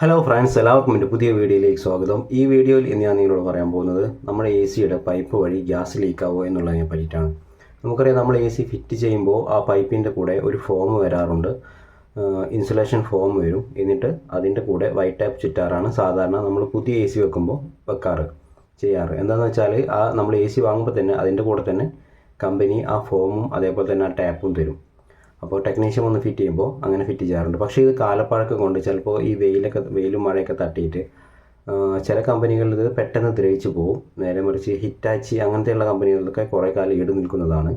Hello friends എല്ലാവർക്കും എന്റെ പുതിയ വീഡിയോയിലേക്ക് സ്വാഗതം. ഈ വീഡിയോയിൽ ഇന്ന് ഞാൻ നിങ്ങളോട് പറയാൻ പോകുന്നത് നമ്മുടെ എ സിയുടെ പൈപ്പ് വഴി ഗ്യാസ് ലീക്കാവോ എന്നുള്ളതിനെ പറ്റിയിട്ടാണ്. നമുക്കറിയാം നമ്മൾ എ സി ഫിറ്റ് ചെയ്യുമ്പോൾ ആ പൈപ്പിന്റെ കൂടെ ഒരു ഫോം വരാറുണ്ട്. ഇൻസുലേഷൻ ഫോം വരും. എന്നിട്ട് അതിന്റെ കൂടെ വൈറ്റ് ടാപ്പ് ചുറ്റാറാണ് സാധാരണ നമ്മൾ പുതിയ എ സി വെക്കുമ്പോൾ വെക്കാറ് ചെയ്യാറ്. എന്താണെന്ന് വെച്ചാൽ ആ നമ്മൾ എ സി വാങ്ങുമ്പോൾ തന്നെ അതിന്റെ കൂടെ തന്നെ കമ്പനി ആ ഫോമും അതേപോലെ തന്നെ ആ ടാപ്പും തരും. അപ്പോൾ ടെക്നീഷ്യൻ വന്ന് ഫിറ്റ് ചെയ്യുമ്പോൾ അങ്ങനെ ഫിറ്റ് ചെയ്യാറുണ്ട്. പക്ഷേ ഇത് കാലപ്പഴക്കം കൊണ്ട് ചിലപ്പോൾ ഈ വെയിലൊക്കെ വെയിലും മഴയൊക്കെ തട്ടിയിട്ട് ചില കമ്പനികളിൽ ഇത് പെട്ടെന്ന് ദ്രവിച്ചു പോകും നേരെ മറിച്ച് ഹിറ്റാച്ചി അങ്ങനത്തെയുള്ള കമ്പനികളിലൊക്കെ കുറേ കാലം ഈട് നിൽക്കുന്നതാണ്.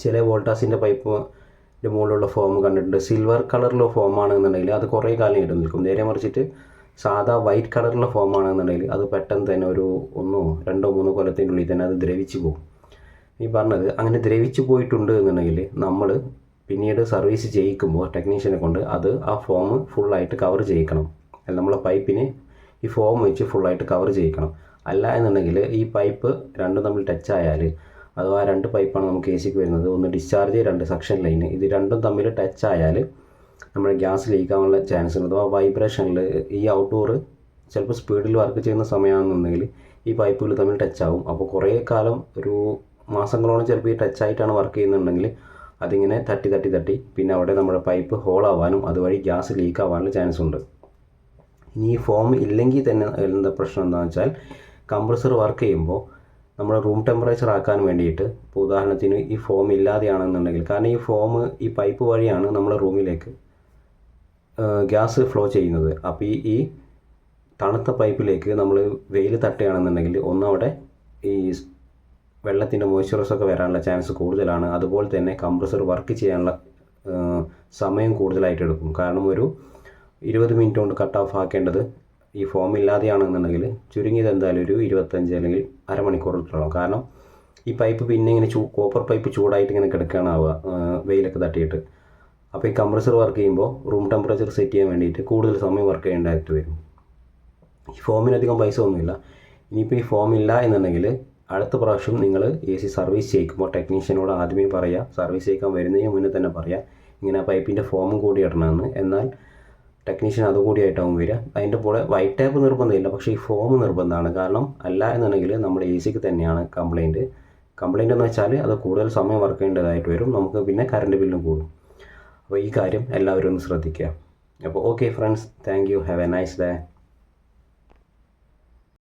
ചില വോൾട്ടാസിന്റെ പൈപ്പിന്റെ മുകളിലുള്ള ഫോം കണ്ടിട്ടുണ്ട്. സിൽവർ കളറിലുള്ള ഫോം ആണെന്നുണ്ടെങ്കിൽ അത് കുറേ കാലം ഈട് നിൽക്കും. നേരെ മറിച്ചിട്ട് സാധാ വൈറ്റ് കളറിലുള്ള ഫോം ആണെന്നുണ്ടെങ്കിൽ അത് പെട്ടെന്ന് തന്നെ ഒരു ഒന്നോ രണ്ടോ മൂന്നോ കൊല്ലത്തിന്റെ ഉള്ളിൽ തന്നെ അത് ദ്രവിച്ചു പോകും ഈ പറഞ്ഞത് അങ്ങനെ ദ്രവിച്ചു പോയിട്ടുണ്ട് എന്നുണ്ടെങ്കിൽ നമ്മൾ പിന്നീട് സർവീസ് ചെയ്യിക്കുമ്പോൾ ടെക്നീഷ്യനെ കൊണ്ട് അത് ആ ഫോം ഫുള്ളായിട്ട് കവർ ചെയ്യിക്കണം. അല്ല നമ്മളെ പൈപ്പിനെ ഈ ഫോം വെച്ച് ഫുള്ളായിട്ട് കവർ ചെയ്യിക്കണം. അല്ല എന്നുണ്ടെങ്കിൽ ഈ പൈപ്പ് രണ്ടും തമ്മിൽ ടച്ച് ആയാൽ അഥവാ രണ്ട് പൈപ്പാണ് നമുക്ക് എ സിക്ക് വരുന്നത് ഒന്ന് ഡിസ്ചാർജ് രണ്ട് സക്ഷൻ ലൈന് ഇത് രണ്ടും തമ്മിൽ ടച്ച് ആയാൽ നമ്മുടെ ഗ്യാസ് ലീക്കാവാനുള്ള ചാൻസ് ഉണ്ട്. അഥവാ വൈബ്രേഷനിൽ ഈ ഔട്ട്ഡോർ ചിലപ്പോൾ സ്പീഡിൽ വർക്ക് ചെയ്യുന്ന സമയമാണെന്നുണ്ടെങ്കിൽ ഈ പൈപ്പുകൾ തമ്മിൽ ടച്ച് ആവും. അപ്പോൾ കുറേ കാലം ഒരു മാസങ്ങളോളം ചിലപ്പോൾ ഈ ടച്ച് ആയിട്ടാണ് വർക്ക് ചെയ്യുന്നുണ്ടെങ്കിൽ അതിങ്ങനെ തട്ടി തട്ടി തട്ടി. പിന്നെ അവിടെ നമ്മുടെ പൈപ്പ് ഹോളാവാനും അതുവഴി ഗ്യാസ് ലീക്ക് ആവാനുള്ള ചാൻസ് ഉണ്ട്. ഇനി ഈ ഫോം ഇല്ലെങ്കിൽ തന്നെ എന്താ പ്രശ്നം എന്താണെന്ന് വെച്ചാൽ കംപ്രസർ വർക്ക് ചെയ്യുമ്പോൾ നമ്മുടെ റൂം ടെമ്പറേച്ചർ ആക്കാൻ വേണ്ടിയിട്ട് ഇപ്പോൾ ഉദാഹരണത്തിന് ഈ ഫോം ഇല്ലാതെയാണെന്നുണ്ടെങ്കിൽ കാരണം ഈ ഫോം ഈ പൈപ്പ് വഴിയാണ് നമ്മുടെ റൂമിലേക്ക് ഗ്യാസ് ഫ്ലോ ചെയ്യുന്നത്. അപ്പോൾ ഈ ഈ തണുത്ത പൈപ്പിലേക്ക് നമ്മൾ വെയിൽ തട്ടുകയാണെന്നുണ്ടെങ്കിൽ ഒന്നവിടെ ഈ വെള്ളത്തിന്റെ മോയ്സ്ചറൈസ് ഒക്കെ വരാനുള്ള ചാൻസ് കൂടുതലാണ്. അതുപോലെ തന്നെ കംപ്രസർ വർക്ക് ചെയ്യാനുള്ള സമയം കൂടുതലായിട്ട് എടുക്കും. കാരണം ഒരു ഇരുപത് മിനിറ്റ് കൊണ്ട് കട്ട് ഓഫ് ആക്കേണ്ടത് ഈ ഫോം ഇല്ലാതെയാണെന്നുണ്ടെങ്കിൽ ചുരുങ്ങിയത് എന്തായാലും ഒരു ഇരുപത്തഞ്ച് അല്ലെങ്കിൽ അരമണിക്കൂറിലോളം. കാരണം ഈ പൈപ്പ് പിന്നെ ഇങ്ങനെ ചൂ കോപ്പർ പൈപ്പ് ചൂടായിട്ട് ഇങ്ങനെ കിടക്കുകയാണ് വെയിലൊക്കെ തട്ടിയിട്ട്. അപ്പോൾ ഈ കംപ്രസർ വർക്ക് ചെയ്യുമ്പോൾ റൂം ടെമ്പറേച്ചർ സെറ്റ് ചെയ്യാൻ വേണ്ടിയിട്ട് കൂടുതൽ സമയം വർക്ക് ചെയ്യേണ്ടതായിട്ട് വരും. ഈ ഫോമിനധികം പൈസ ഒന്നുമില്ല. ഇനിയിപ്പോൾ ഈ ഫോം ഇല്ല എന്നുണ്ടെങ്കിൽ അടുത്ത പ്രാവശ്യം നിങ്ങൾ എ സി സർവീസ് ചെയ്യിക്കുമ്പോൾ ടെക്നീഷ്യനോട് ആദ്യമേ പറയുക സർവീസ് ചെയ്യിക്കാൻ വരുന്നതിന് മുന്നേ തന്നെ പറയുക ഇങ്ങനെ പൈപ്പിന്റെ ഫോമും കൂടി ഇടണമെന്ന്. എന്നാൽ ടെക്നീഷ്യൻ അതുകൂടി അതുകൂടിയായിട്ടാവും വരിക. അതിന്റെ കൂടെ വൈറ്റ് ടാപ്പ് നിർബന്ധമില്ല പക്ഷേ ഈ ഫോം നിർബന്ധമാണ്. കാരണം അല്ല എന്നുണ്ടെങ്കിൽ നമ്മുടെ എ സിക്ക് തന്നെയാണ് കംപ്ലയിന്റ് കംപ്ലയിന്റ് എന്ന് വെച്ചാൽ അത് കൂടുതൽ സമയം വർക്ക് ചെയ്യേണ്ടതായിട്ട് വരും. നമുക്ക് പിന്നെ കറണ്ട് ബില്ലും കൂടും. അപ്പോൾ ഈ കാര്യം എല്ലാവരും ഒന്ന് ശ്രദ്ധിക്കുക. അപ്പോൾ okay friends thank you have a nice day